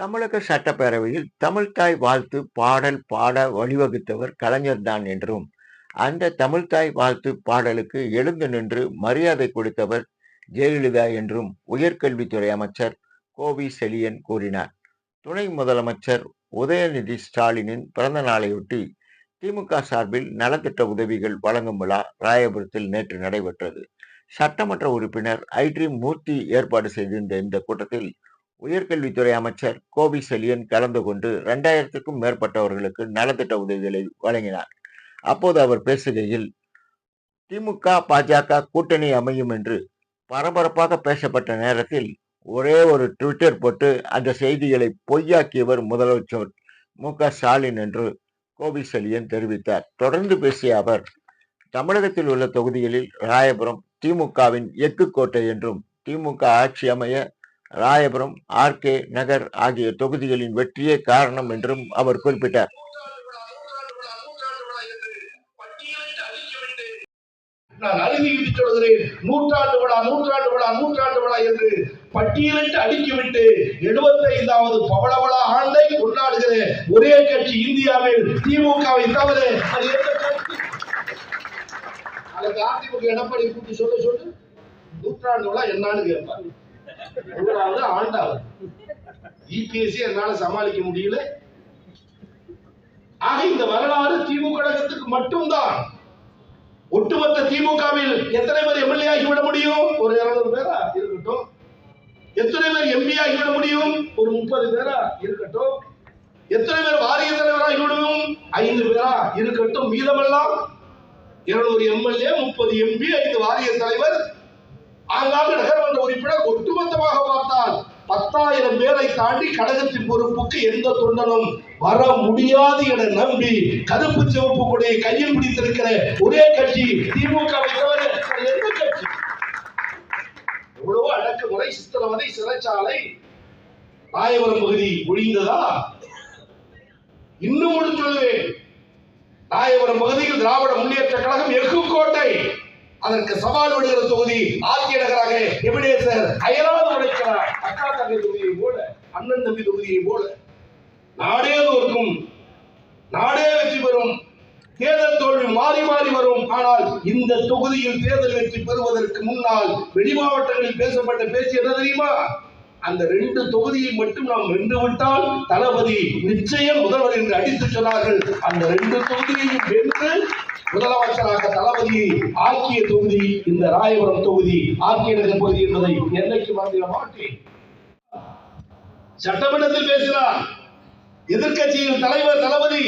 தமிழக சட்டப்பேரவையில் தமிழ்தாய் வாழ்த்து பாடல் பாட வழிவகுத்தவர் கலைஞர்தான் என்றும் அந்த தமிழ்தாய் வாழ்த்து பாடலுக்கு எழுந்து நின்று மரியாதை கொடுத்தவர் ஜெயலலிதா என்றும் உயர்கல்வித்துறை அமைச்சர் கோவி செலியன் கூறினார். துணை முதலமைச்சர் உதயநிதி ஸ்டாலினின் பிறந்த நாளையொட்டி திமுக சார்பில் நலத்திட்ட உதவிகள் வழங்கும் விழா ராயபுரத்தில் நேற்று நடைபெற்றது. சட்டமன்ற உறுப்பினர் ஐட்ரி மூர்த்தி ஏற்பாடு செய்திருந்த இந்த கூட்டத்தில் உயர்கல்வித்துறை அமைச்சர் கோபி செலியன் கலந்து கொண்டு இரண்டாயிரத்துக்கும் மேற்பட்டவர்களுக்கு நலத்திட்ட உதவிகளை வழங்கினார். அப்போது அவர் பேசுகையில் திமுக பாஜக கூட்டணி அமையும் என்று பரபரப்பாக பேசப்பட்ட நேரத்தில் ஒரே ஒரு ட்விட்டர் போட்டு அந்த செய்திகளை பொய்யாக்கியவர் முதலமைச்சர் மு க ஸ்டாலின் என்று கோபி செலியன் தெரிவித்தார். தொடர்ந்து பேசிய அவர் தமிழகத்தில் உள்ள தொகுதிகளில் ராயபுரம் திமுகவின் எக்கு கோட்டை என்றும் திமுக ஆட்சி அமைய ராயபுரம் ஆர்கே நகர் ஆகிய தொகுதிகளின் வெற்றியே காரணம் என்றும் அவர் குறிப்பிட்டார். நான் அழுதிவிட்டு சொல்கிறேன் நூற்றாண்டு விழா நூற்றாண்டு விழா நூற்றாண்டு விழா என்று பட்டியலிட்டு அடுக்கிவிட்டு எழுபத்தைந்தாவது பவளவள ஆண்டை கொண்டாடுகிற ஒரே கட்சி இந்தியாவில் திமுகவை தவிர அது எந்த கட்சி அதுக்கு அதிமுக எடப்பாடி கூட்டி சொல்ல சொல்லு. நூற்றாண்டு விழா என்னான்னு கேட்பார். நூறாவது ஆண்டாவது. இபிஎஸ்சி என்னால சமாளிக்க முடியல. ஆக இந்த வரலாறு திமுக கழகத்துக்கு மட்டும்தான். ஒட்டுமொத்த திமுகவில் எத்தனை பேர் எம்எல்ஏ ஆகிவிட முடியும்? ஒரு இருநூறு பேரா? இருக்கட்டும். எத்தனை பேர் எம்பி ஆகிவிட முடியும்? ஒரு முப்பது பேரா? இருக்கட்டும். எத்தனை பேர் வாரிய தலைவராகி விடுவோம் ஐந்து பேரா? இருக்கட்டும். மீதமெல்லாம் இருநூறு எம்எல்ஏ முப்பது எம்பி ஐந்து வாரிய தலைவர் ஆங்காங்கு நகர்மன்ற உறுப்பினர் ஒட்டுமொத்த பத்தாயிரம் பேரை தாண்டி கழகத்தின் பொறுப்புக்கு எந்த தொண்டனும் வர முடியாது என நம்பி கருப்பு சிவப்பு கொடியை கையில் பிடித்திருக்கிற ஒரே கட்சி திமுகவை தவிர எந்த கட்சி? எவ்வளவோ அடக்குமுறை சித்திரவதை சிறைச்சாலை ராயபுரம் பகுதி ஒழிந்ததா? இன்னும் ஒன்று சொல்லுவேன் ராயபுரம் பகுதியில் திராவிட முன்னேற்ற கழகம் எஃகு கோட்டை. அதற்கு சவால் விடுகிற தொகுதி ஆக்கிய நகராக சார் அயலாது உடைக்கிறார். அக்கா தங்கை தொகுதியை போல அண்ணன் தம்பி தொகுதியை போல. நாடே தோற்கும் நாடே வெற்றி பெறும். தேர்தல் தோல்வி மாறி மாறி வரும். ஆனால் இந்த தொகுதியில் தேர்தல் வெற்றி பெறுவதற்கு முன்னால் வெளி மாவட்டங்களில் பேசப்பட்ட பேச்சு என்ன தெரியுமா? அந்த ரெண்டு தொகுதியை மட்டும் நாம் வென்று விட்டால் தளபதி நிச்சயம் முதல்வர் என்று அடித்து சொன்னார்கள். அந்த ரெண்டு தொகுதியையும் வென்று முதலமைச்சராக தளபதியை ஆக்கிய தொகுதி இந்த ராயபுரம் தொகுதி ஆக்கிய நகர் பகுதி என்பதை என்னைக்கு மறந்துவிட மாட்டேன். சட்டமன்றத்தில் பேசினார். எதிர்க்கட்சியின் தலைவர் தளபதி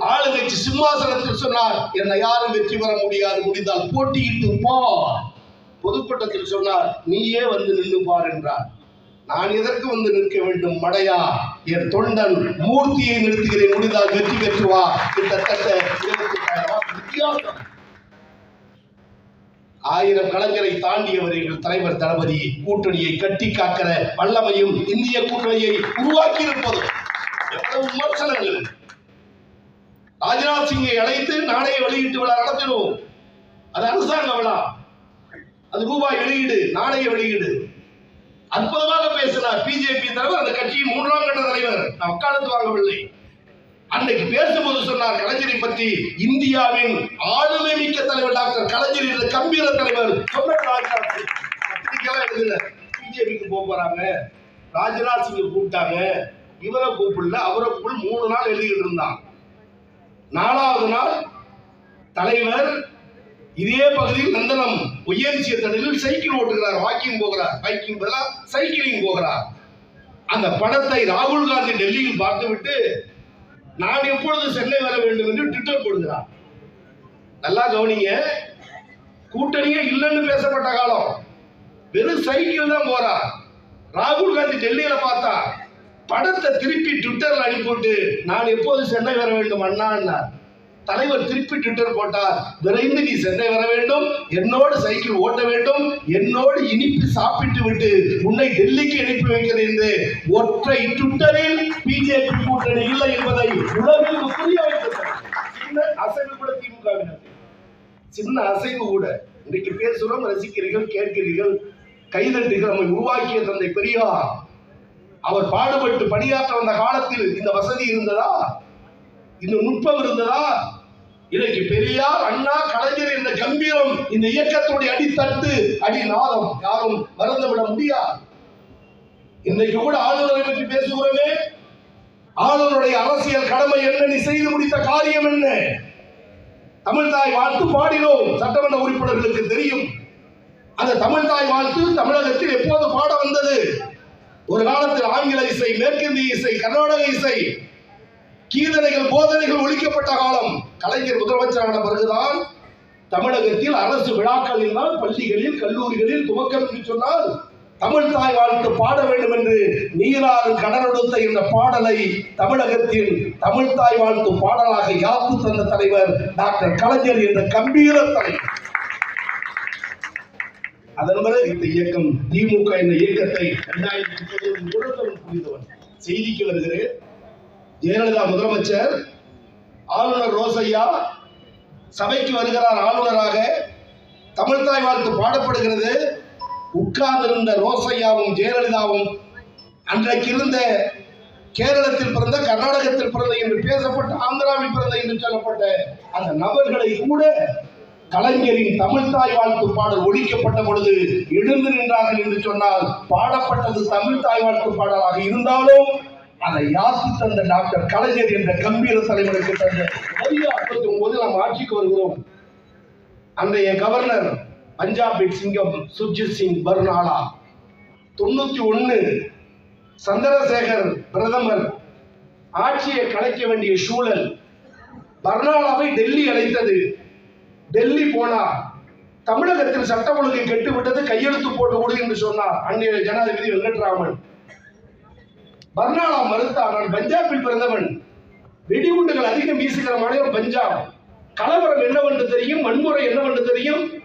ஆளுங்கட்சி சிம்மாசனத்தில் சொன்னார் என்னை யாரும் வெற்றி பெற முடியாது. முடிந்தால் போட்டியிட்டு போ. பொதுக்கூட்டத்தில் சொன்னார் நீயே வந்து நின்று பார் என்றார். நான் எதற்கு வந்து நிற்க வேண்டும் மடையா? என் தொண்டன் மூர்த்தியை நிறுத்துகிறேன். முடிந்தால் வெற்றி பெற்று வா கிட்டத்தட்ட இருபத்தி வித்தியாசம் ஆயிரம் கலைஞரை தாண்டியவர் எங்கள் தலைவர் தளபதி. கூட்டணியை கட்டி காக்கிற வல்லமையும் இந்திய கூட்டணியை உருவாக்கி இருப்பது எவ்வளவு விமர்சனங்கள். ராஜ்நாத் சிங்கை அழைத்து நாணய வெளியீட்டு விழா நடத்தினோம். அது அரசாங்க விழா. அது ரூபாய் வெளியீடு நாணய வெளியீடு. அற்புதமாக பேசினார். பிஜேபி தலைவர் அந்த கட்சியின் மூன்றாம் கட்ட தலைவர். நான் வக்காலத்து வாங்கவில்லை. அன்னைக்கு பேசும்போது சொன்னார் கலைஞரை பற்றி இந்தியாவின் ஆளுமை மிக்க தலைவர் டாக்டர் கலைஞர் என்ற கம்பீர தலைவர் சொன்னார் ராஜ்நாத் பிஜேபிக்கு போக போறாங்க. ராஜ்நாத் சிங் கூப்பிட்டாங்க. இவரை கூப்பிடல. அவரை கூப்பிட மூணு நாள் எழுதிட்டு இருந்தான். நாலாவது நாள் தலைவர் இதே பகுதியில் நந்தனம் ஒய்யரிசிய தடலில் சைக்கிள் ஓட்டுகிறார். வாக்கிங் போகிறார். பைக்கிங் பதிலாக சைக்கிளிங் போகிறார். அந்த படத்தை ராகுல் காந்தி டெல்லியில் பார்த்துவிட்டு நான் எப்பொழுது சென்னை வர வேண்டும் என்று ட்விட்டர் போடுகிறார். நல்லா கவனிங்க. கூட்டணியே இல்லைன்னு பேசப்பட்ட காலம். வெறும் சைக்கிள் தான் போறா. ராகுல் காந்தி டெல்லியில பார்த்தா படத்தை திருப்பி ட்விட்டர்ல அனுப்பிவிட்டு நான் எப்போது சென்னை வர வேண்டும் அண்ணா தலைவர் திருப்பி ட்விட்டர் போட்டார். விரைந்து நீ சென்னை வர வேண்டும். என்னோடு சைக்கிள் ஓட்ட வேண்டும். என்னோடு இனிப்பு சாப்பிட்டு விட்டு உன்னை டெல்லிக்கு அனுப்பி வைக்கிறேன் என்று ஒற்றை ட்விட்டரில் பிஜேபி கூட்டணி இல்லை என்பதை உலகிற்கு புரிய வைத்தது சின்ன அசைவு கூட திமுகவினர் சின்ன அசைவு கூட. இன்றைக்கு பேசுகிறோம் ரசிக்கிறீர்கள் கேட்கிறீர்கள். கைதட்டுகள் நம்மை உருவாக்கிய தந்தை பெரியார். அவர் பாடுபட்டு பணியாற்ற வந்த காலத்தில் இந்த வசதி இருந்ததா? இந்த நுட்பம் இருந்ததா? இன்னைக்கு பெரியார் அண்ணா கலைஞர் என்ற கம்பீரம் இந்த இயக்கத்துடைய அடித்தட்டு அடிநாதம் யாரும் மறந்துவிட முடியாது. இன்றைக்கு கூட ஆளுநரை பற்றி பேசுகிறோமே. ஆளுநருடைய அரசியல் கடமை என்ன? நீ செய்து முடித்த காரியம் என்ன? தமிழ்தாய் வாழ்த்து பாடினோம் சட்டமன்ற உறுப்பினர்களுக்கு தெரியும். அந்த தமிழ்தாய் வாழ்த்து தமிழகத்தில் எப்போது பாட வந்தது? ஒரு காலத்தில் ஆங்கில இசை மேற்கிந்திய இசை கர்நாடக இசை கீதனைகள் போதனைகள் ஒழிக்கப்பட்ட காலம். கலைஞர் முதலமைச்சரான பிறகுதான் தமிழகத்தில் அரசு விழாக்களில் தான் பள்ளிகளில் கல்லூரிகளில் துவக்கம் என்று சொன்னால் தமிழ் தாய் வாழ்த்து பாட வேண்டும் என்று நீராறு கடலொடுத்த இந்த பாடலை தமிழகத்தில் தமிழ் தாய் வாழ்த்து பாடலாக யாப்பு தந்த தலைவர் டாக்டர் கலைஞர் என்ற கம்பீர தலைவர். அதன் பிறகு இந்த இயக்கம் திமுக என்ற இயக்கத்தை இரண்டாயிரத்தி முப்பது புரிந்தவன். செய்திக்கு வருகிறேன். ஜெயலலிதா முதலமைச்சர் ஆளுநர் ரோசையா சபைக்கு வருகிறார் ஆளுநராக. தமிழ்தாய் வாழ்த்து பாடப்படுகிறது. உட்கார்ந்திருந்த ரோசையாவும் ஜெயலலிதாவும் அன்றைக்கு இருந்த கேரளத்தில் பிறந்த கர்நாடகத்தில் பிறந்த என்று பேசப்பட்ட ஆந்திராவில் பிறந்த என்று சொல்லப்பட்ட அந்த நபர்களை கூட கலைஞரின் தமிழ்தாய் வாழ்த்து பாடல் ஒழிக்கப்பட்ட பொழுது எழுந்து நின்றார்கள் என்று சொன்னால் பாடப்பட்டது தமிழ்தாய் வாழ்த்து பாடலாக இருந்தாலும் அதை யாசி தந்த டாக்டர் கலைஞர் என்ற கம்பீர தலைவருக்கு தந்த ஐம்பத்தி ஒன்பது நாம் ஆட்சிக்கு வருகிறோம். அன்றைய கவர்னர் பஞ்சாபின் சிங்கம் சுர்ஜித் சிங் பர்னாலா தொண்ணூத்தி ஒன்னு சந்திரசேகர் பிரதமர் ஆட்சியை கலைக்க வேண்டிய சூழல் பர்னாலாவை டெல்லி அழைத்தது. டெல்லி போனா தமிழகத்தில் சட்டம் ஒழுங்கை கெட்டுவிட்டது கையெழுத்து போட்டு கொடு என்று சொன்னார் அன்றைய ஜனாதிபதி வெங்கட்ராமன். பர்னாலா மறுத்தார் நான் பஞ்சாபில் பிறந்தவன். வெடிகுண்டுகள் அதிகம் வீசுகிற மாநிலம் பஞ்சாப். கலவரம் என்னவென்று தெரியும்? வன்முறை என்னவென்று தெரியும்?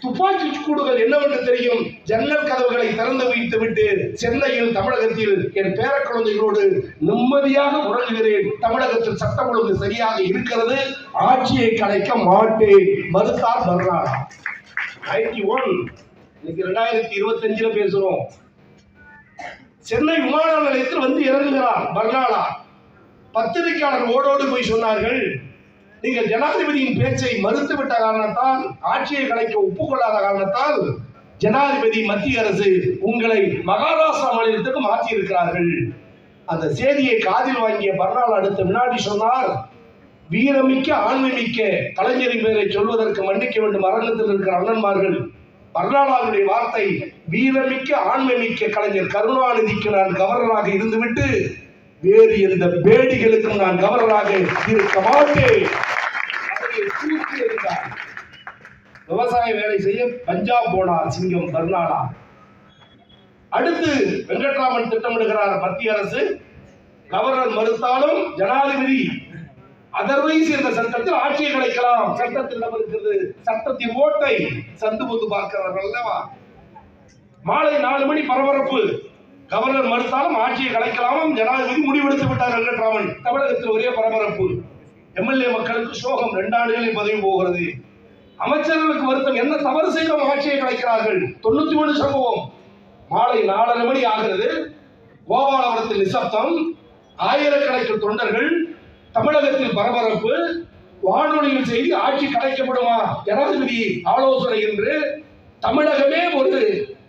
துப்பாக்கி கூடுகள் என்னவென்று தெரியும்? ஜன்னல் கதவுகளை திறந்து வைத்து விட்டு சென்னையில் தமிழகத்தில் என் பேர குழந்தைகளோடு நிம்மதியாக உறங்குகிறேன். தமிழகத்தில் சட்டம் ஒழுங்கு சரியாக இருக்கிறது. ஆட்சியை கலைக்க மாட்டேன். மறுத்தார் பர்னாலா நைன்டி ஒன். இன்னைக்கு ரெண்டாயிரத்தி இருபத்தி அஞ்சுல பேசுறோம். சென்னை விமான நிலையத்தில் வந்து இறங்குகிறார் பர்னாலா பத்திரிகையாளர் ஓடோடு போய் சொன்னார்கள் நீங்கள் ஜனாதிபதியின் பேச்சை மறுத்துவிட்ட காரணத்தால் ஆட்சியை கலைக்க ஒப்புக்கொள்ளாத காரணத்தால் ஜனாதிபதி மத்திய அரசு உங்களை மகாராஷ்டிரா மாநிலத்துக்கு மாற்றியிருக்கிறார்கள். அந்த செய்தியை காதில் வாங்கிய பர்னால் அடுத்த வினாடி சொன்னார் வீரமிக்க ஆண்மைமிக்க கலைஞரின் பெயரை சொல்வதற்கு மன்னிக்க வேண்டும். அரங்கத்தில் இருக்கிற அண்ணன்மார்கள் பர்னாளாவுடைய வார்த்தை வீரமிக்க ஆண்மைமிக்க கலைஞர் கருணாநிதிக்கு நான் கவர்னராக இருந்துவிட்டு வேறு எந்த பேடிகளுக்கும் நான் கவர்னராக இருக்க மாட்டேன். விவசாய வேலை செய்ய பஞ்சாப் போனார் சிங்கம் பர்னாலா அடுத்து வெங்கட்ராமன் திட்டமிடுகிறார் மத்திய அரசு. கவர்னர் மறுத்தாலும் ஜனாதிபதி அதர்வைஸ் என்ற சட்டத்தில் ஆட்சியை கிடைக்கலாம் சட்டத்தில் நம்ம இருக்கிறது சட்டத்தின் ஓட்டை சந்து பொந்து பார்க்கிறார்கள் அல்லவா? மாலை நாலு மணி பரபரப்பு. கவர்னர் மறுத்தாலும் ஆட்சியை கலைக்கலாமும் ஜனாதிபதி முடிவெடுத்து விட்டார் வெங்கட்ராமன் தமிழகத்தில் ஒரே பரபரப்பு. எம்எல்ஏ மக்களுக்கு சோகம் ரெண்டு ஆண்டுகளில் பதவி போகிறது. அமைச்சர்களுக்கு வருத்தம் என்ன தவறு செய்தோம் ஆட்சியை கலைக்கிறார்கள்? தொண்ணூத்தி ஒன்று சம்பவம். மாலை நாலரை மணி ஆகிறது. கோபாலபுரத்தில் நிசப்தம். ஆயிரக்கணக்கில் தொண்டர்கள் தமிழகத்தில் பரபரப்பு வானொலியில் செய்தி ஆட்சி கலைக்கப்படுமா? ஜனாதிபதி ஆலோசனை என்று தமிழகமே ஒரு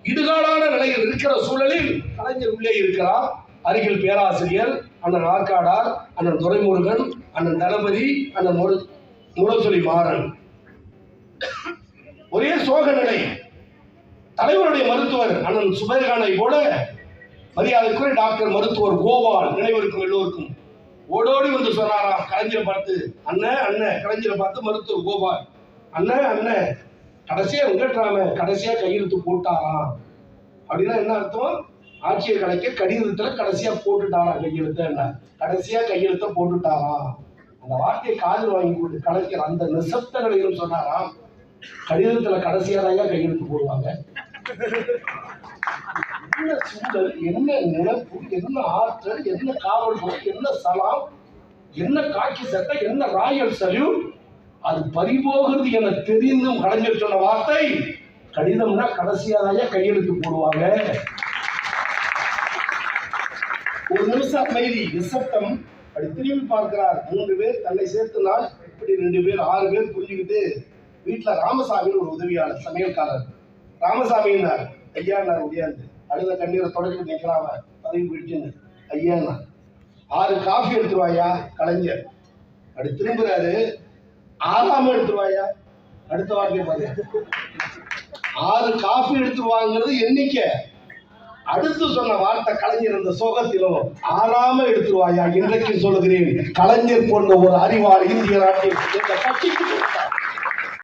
இடுகாலான நிலையில் இருக்கிற சூழலில் கலைஞர் உள்ளே இருக்கிறார். அருகில் பேராசிரியர் அண்ணன் ஆற்காடார் அண்ணன் துரைமுருகன் அண்ணன் தளபதி அண்ணன் முரு முரசொலி மாறன். ஒரே சோக நிலை. தலைவருடைய மருத்துவர் அண்ணன் சுபேர்கானை போல மரியாதைக்குரிய டாக்டர் மருத்துவர் கோபால் நினைவிருக்கும் எல்லோருக்கும். ஓடோடி வந்து சொன்னாராம் கலைஞரை பார்த்து அண்ணன் அண்ணன் கலைஞரை பார்த்து மருத்துவர் கோபால் அண்ணன் அண்ணன் கடைசியா வெங்கட்ராம கடைசியா கையெழுத்து போட்டாராம். அப்படின்னா என்ன அர்த்தம்? ஆட்சியை கலைக்க கடிதத்துல கடைசியா போட்டுட்டாராம் கையெழுத்த என்ன? கடைசியா கையெழுத்த போட்டுட்டாராம். அந்த வார்த்தையை காதில் வாங்கி கொண்டு கலைஞர் அந்த நிசப்த நிலையில் சொன்னாராம் கடிதத்துல கடைசியா தான் கையெழுத்து போடுவாங்க? என்ன சூழல் என்ன நினைப்பு என்ன ஆற்றல் என்ன காவல் என்ன சலாம் என்ன காக்கி சட்டை என்ன ராயல் சல்யூட் அது பறிபோகிறது என தெரிந்தும் கலைஞர் சொன்ன வார்த்தை கடிதம்னா கடைசியாதாயா கையெழுத்து போடுவாங்க. ஒரு நிமிஷம் அமைதி நிசப்தம். அப்படி திரும்பி பார்க்கிறார். மூன்று பேர் தன்னை சேர்த்துனால் இப்படி ரெண்டு பேர் ஆறு பேர் புரிஞ்சுக்கிட்டு வீட்டுல ராமசாமின்னு ஒரு உதவியாளர் சமையல்காரர். ராமசாமின்னார் ஐயான்னார் உடையாந்து. அழுத கண்ணீரை தொடர்ந்து நிற்கிறாம பதவி பிடிச்சுன்னு. ஐயான்னா ஆறு காஃபி எடுத்துருவாயா கலைஞர். அப்படி திரும்புறாரு. ஆறாம எடுத்துருவாயா அடுத்த வார்த்தையை பாரு ஆறு காஃபி எடுத்துருவாங்கிறது எண்ணிக்கை. அடுத்து சொன்ன வார்த்தை கலைஞர் இந்த சோகத்திலும் ஆறாம எடுத்துருவாயா இன்றைக்கு சொல்லுகிறேன். கலைஞர் போன்ற ஒரு அறிவாளி இந்திய நாட்டில். இந்த கட்சிக்கு கொடுத்தார்.